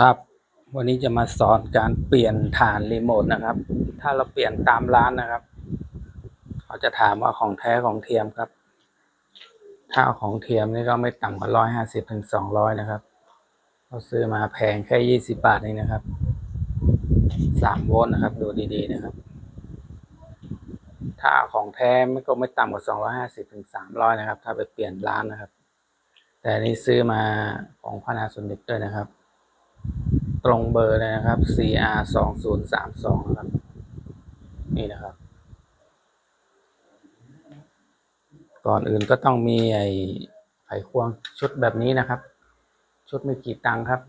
ครับ วันนี้จะมาสอนการเปลี่ยนฐานรีโมทนะครับ ถ้าเราเปลี่ยนตามร้านนะครับ เขาจะถามว่าของแท้ของเทียมครับ ถ้าของเทียมนี่ก็ไม่ต่ำกว่าร้อยห้าสิบถึงสองร้อยนะครับเราซื้อมาแพงแค่ยี่สิบบาทเองนะครับสามโวลต์นะครับ ดูดีๆนะครับ ถ้าของแท้ไมันก็ไม่ต่ำกว่าสองร้อยห้าสิบถึงสามร้อยนะครับ ถ้าไปเปลี่ยนร้านนะครับ แต่นี่ซื้อมาของพนาสนิทด้วยนะครับ ตรงเบอร์เลยนะครับ CR สองศูนย์สามสองนะครับ นี่นะครับ ก่อนอื่นก็ต้องมีไอ้ไขควงชุดแบบนี้นะครับ ชุดไม่กี่ตังค์ครับ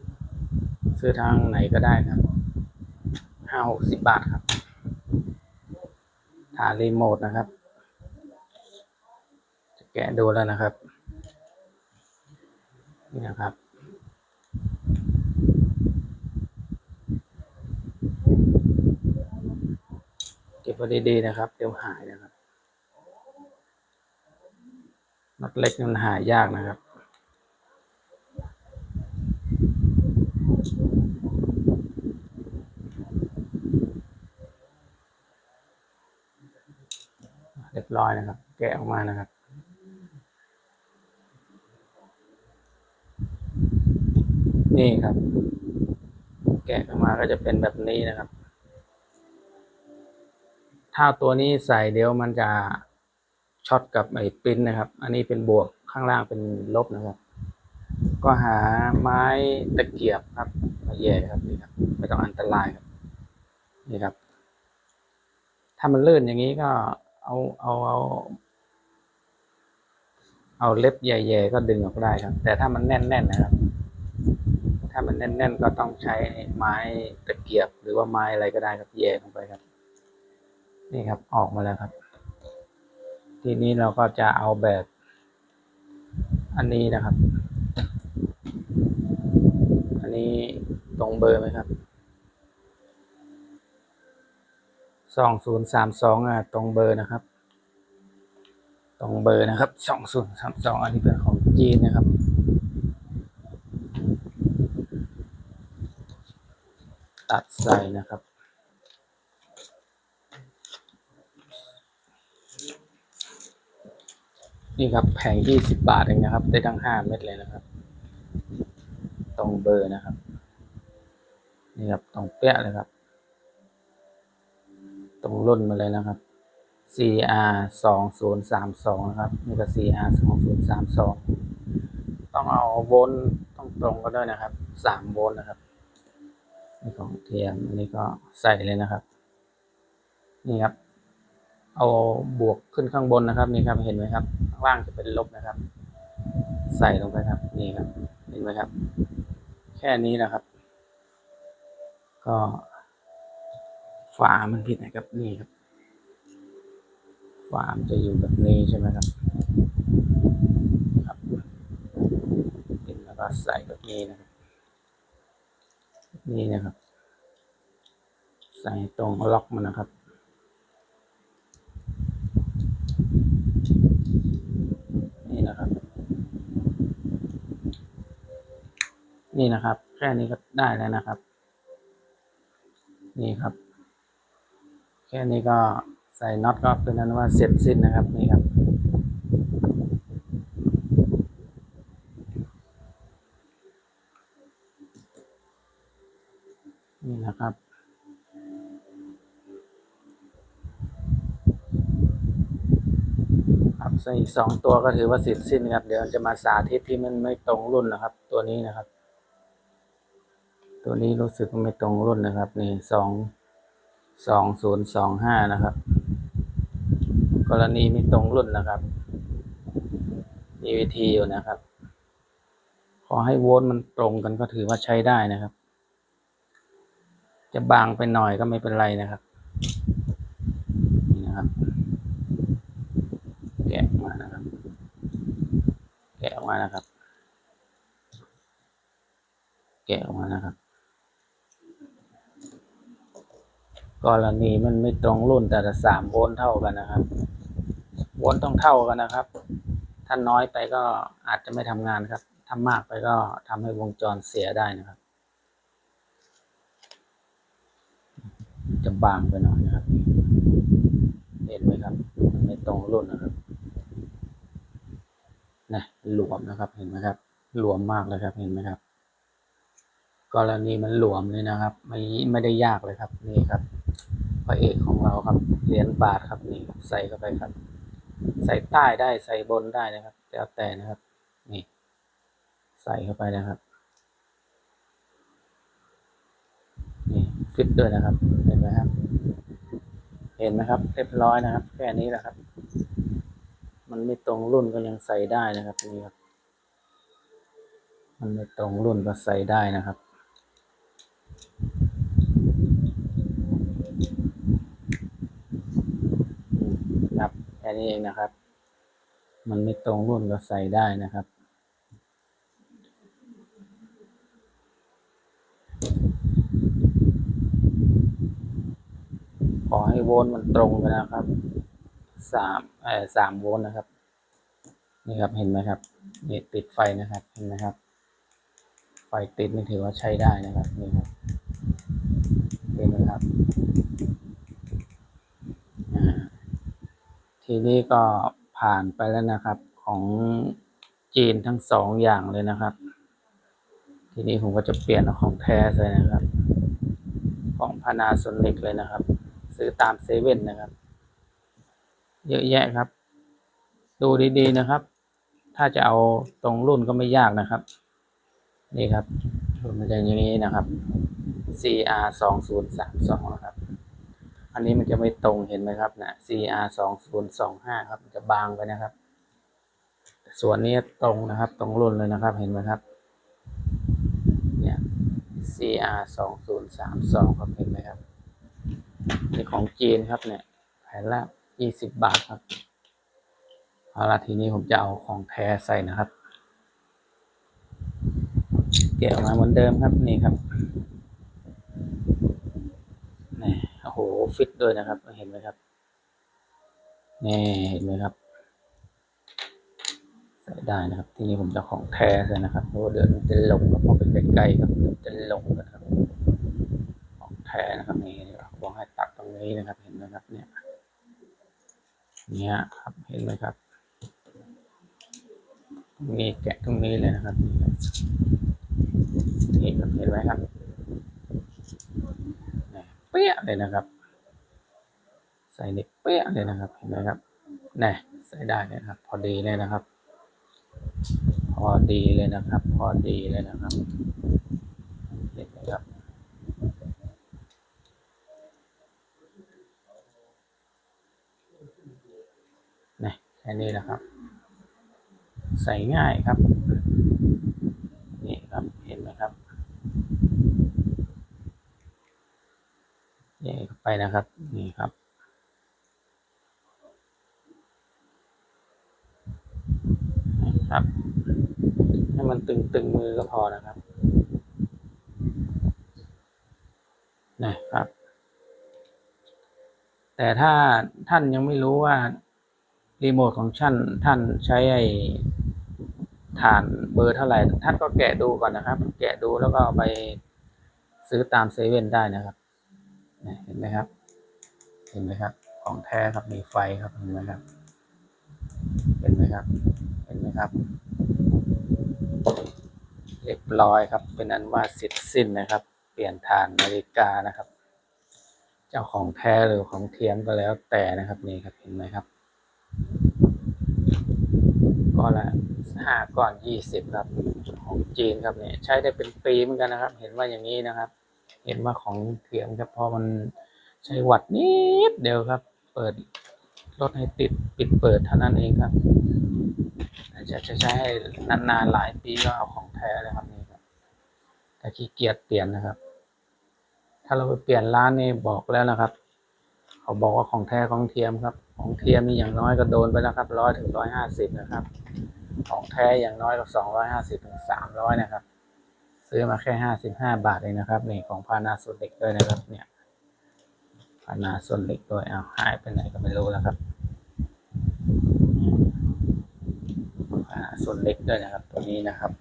ซื้อทางไหนก็ได้ครับห้าหกสิบบาทครับฐานรีโมทนะครับ จะแกะดูแล้วนะครับ นี่นะครับ ก็บไว้ดีๆนะครับ เดี๋ยวหายนะครับน็อตเล็กมันหายากนะครับเรียบร้อยนะครับ แกะออกมานะครับนี่ครับ แกะออกมาก็จะเป็นแบบนี้นะครับ ถ้าตัวนี้ใส่เดี๋ยวมันจะช็อตกับไอ้ปิ้นนะครับ อันนี้เป็นบวกข้างล่างเป็นลบนะครับ ก็หาไม้ตะเกียบครับมาแย่ครับนี่ครับไม่ต้องอันตรายครับนี่ครับ ถ้ามันลื่นอย่างนี้ก็เอาเอาเอา เอาเล็บแย่ๆก็ดึงออกได้ครับ แต่ถ้ามันแน่นๆนะครับ ถ้ามันแน่นๆก็ต้องใช้ไม้ตะเกียบหรือว่าไม้อะไรก็ได้ครับแย่ลงไปครับ นี่ครับออกมาแล้วครับ ทีนี้เราก็จะเอาแบบ อันนี้นะครับ อันนี้ตรงเบอร์ไหมครับสองศูนย์สามสองอะตรงเบอร์นะครับ ตรงเบอร์นะครับสองศูนย์สามสองอันนี้เป็นของจีนนะครับตัดใส่นะครับ นี่ครับแผงยี่สิบบาทเองนะครับ ได้ทั้งห้าเม็ดเลยนะครับ ตรงเบอร์นะครับ นี่ครับตรงเปี้ยเลยครับ ตรงรุ่นมาเลยนะครับ CR สองศูนย์สามสองนะครับนี่ก็ CR สองศูนย์สามสองต้องเอาโวลต์ต้องตรงก็ด้วยนะครับสามโวลต์นะครับนี่ของเทียมอันนี้ก็ใส่เลยนะครับ นี่ครับ เอาบวกขึ้นข้างบนนะครับนี่ครับเห็นไหมครับข้างล่างจะเป็นลบนะครับ ใส่ลงไปครับนี่ครับเห็นไหมครับ แค่นี้นะครับ ก็ฝามันผิดนะครับนี่ครับฝามจะอยู่แบบนี้ใช่ไหมครับครับเปิดแล้วก็ใส่แบบนี้นะครับนี่นะครับ ใส่ตรงล็อกมันนะครับ นี่นะครับ นี่นะครับ แค่นี้ก็ได้แล้วนะครับ นี่ครับ แค่นี้ก็ใส่น็อตก็เป็นนั้นว่าเสร็จสิ้นนะครับนี่ครับ นี่นะครับครับใส่อีกสองตัวก็ถือว่าเสร็จสิ้นครับ เดี๋ยวจะมาสาธิตที่มันไม่ตรงรุ่นนะครับ ตัวนี้นะครับ ตัวนี้รู้สึกว่าไม่ตรงรุ่นนะครับ นี่สองสองศูนย์สองห้านะครับ กรณีไม่ตรงรุ่นนะครับ มีวิธีอยู่นะครับ ขอให้โวลต์มันตรงกันก็ถือว่าใช้ได้นะครับ จะบางไปหน่อยก็ไม่เป็นไรนะครับนี่นะครับ แกะออกมานะครับ แกะออกมานะครับ แกะออกมานะครับ กรณีมันไม่ตรงรุ่นแต่สามโวลต์เท่ากันนะครับโวลต์ต้องเท่ากันนะครับ ถ้าน้อยไปก็อาจจะไม่ทำงานครับถ้ามากไปก็ทำให้วงจรเสียได้นะครับ จะบางไปหน่อยนะครับเห็นไหมครับไม่ตรงรุ่นนะครับนะหลวมนะครับเห็นไหมครับหลวมมากเลยครับเห็นไหมครับ กรณีมันหลวมเลยนะครับ ไม่ไม่ได้ยากเลยครับนี่ครับ พระเอกของเราครับ เหรียญบาทครับนี่ใส่เข้าไปครับ ใส่ใต้ได้ใส่บนได้นะครับ แล้วแต่นะครับ นี่ ใส่เข้าไปนะครับ นี่ฟิตด้วยนะครับ เห็นไหมครับ เห็นไหมครับ เรียบร้อยนะครับ แค่นี้แหละครับ มันไม่ตรงรุ่นก็ยังใส่ได้นะครับนี่ครับ มันไม่ตรงรุ่นก็ใส่ได้นะครับ อืมครับแค่ นี้เองนะครับ มันไม่ตรงรุ่นก็ใส่ได้นะครับ ขอให้โวลต์มันตรงกันนะครับสามเอ่อสามโวลต์นะครับ นี่ครับเห็นไหมครับนี่ติดไฟนะครับเห็นไหมครับ ไฟติดนี่ถือว่าใช้ได้นะครับนี่ครับเห็นไหมครับอ่า ทีนี้ก็ผ่านไปแล้วนะครับ ของจีนทั้งสองอย่างเลยนะครับ ทีนี้ผมก็จะเปลี่ยนของแท้เลยนะครับ ของพานาโซนิกเลยนะครับ ซื้อตามเซเว่นนะครับ เยอะแยะครับ ดูดีๆนะครับ ถ้าจะเอาตรงรุ่นก็ไม่ยากนะครับ นี่ครับรุ่นมันจะอย่างนี้นะครับ CR สองศูนย์สามสองนะครับ อันนี้มันจะไม่ตรงเห็นไหมครับนะ CR สองศูนย์สองห้าครับมันจะบางไปนะครับ ส่วนนี้ตรงนะครับ ตรงรุ่นเลยนะครับ เห็นไหมครับ เนี่ย CR สองศูนย์สามสองครับเห็นไหมครับนี่ของจีนครับเนี่ยแผ่นละยี่สิบบาทครับเอาละทีนี้ผมจะเอาของแท้ใส่นะครับเกี่ยวมาเหมือนเดิมครับนี่ครับนี่ โอ้โหฟิตด้วยนะครับ เห็นไหมครับนี่เห็นไหมครับ ใส่ได้นะครับ ที่นี้ผมจะของแท้ใส่นะครับเพราะเดี๋ยวมันจะลงครับพอไปใกล้ๆครับเดี๋ยวจะลงนะครับ ของแท้นะครับนี่เขาบอกให้ตัดตรงนี้นะครับ เห็นไหมครับ เนี่ยเนี่ยครับเห็นไหมครับตรงนี้แกะตรงนี้เลยนะครับนี่ครับเห็นไหมครับ เปี้ยเลยนะครับ ใส่เด็กเปี้ยเลยนะครับ เห็นไหมครับนี่ใส่ได้เลยนะครับ พอดีเลยนะครับ พอดีเลยนะครับ พอดีเลยนะครับเห็นไหมครับนี่แค่นี้นะครับ ใส่ง่ายครับ นี่ครับเห็นไหมครับ นี่เข้า ไปนะครับ นี่ครับ ครับ ให้มันตึงๆมือก็พอนะครับ นะครับ แต่ถ้าท่านยังไม่รู้ว่า รีโมทของท่านท่านใช้ไอ้ฐานเบอร์เท่าไหร่ท่านก็แกะดูก่อนนะครับ แกะดูแล้วก็ไปซื้อตามเซเว่นได้นะครับ เห็นไหมครับ เห็นไหมครับ ของแท้ครับมีไฟครับเห็นไหมครับ เห็นไหมครับ เห็นไหมครับ เรียบร้อยครับ เป็นอันว่าเสร็จสิ้นนะครับ เปลี่ยนฐานนาฬิกานะครับ เจ้าของแท้หรือของเทียมก็แล้วแต่นะครับนี่ครับเห็นไหมครับก้อนละห้าก้อนยี่สิบครับของจีนครับเนี่ยใช้ได้เป็นปีเหมือนกันนะครับ เห็นว่าอย่างนี้นะครับ เห็นว่าของเทียมครับพราะมันใช้วัดนิดเดียวครับ เปิดรถให้ติดปิดเปิดเท่านั้นเองครับจะจะใช้ให้นานๆหลายปีก็เอาของแท้เลยครับนี่ครับแต่ขี้เกียจเปลี่ยนนะครับ ถ้าเราไปเปลี่ยนร้านนี่บอกแล้วนะครับ เขาบอกว่าของแท้ของเทียมครับ ของเทียมนี่อย่างน้อยก็โดนไปแล้วครับร้อยถึงร้อยห้าสิบนะครับ ของแท้อย่างน้อยก็สองร้อยห้าสิบถึงสามร้อยนะครับ ซื้อมาแค่ห้าสิบห้าบาทเองนะครับนี่ของพานาโซนิกด้วยนะครับ เนี่ยพานาโซนิกด้วยอ้าวหายไปไหนก็ไม่รู้แล้วครับพานาโซนิกด้วยนะครับ ตัวนี้นะครับ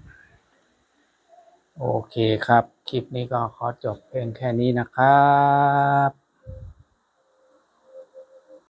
โอเคครับ คลิปนี้ก็ขอจบเพียงแค่นี้นะครับ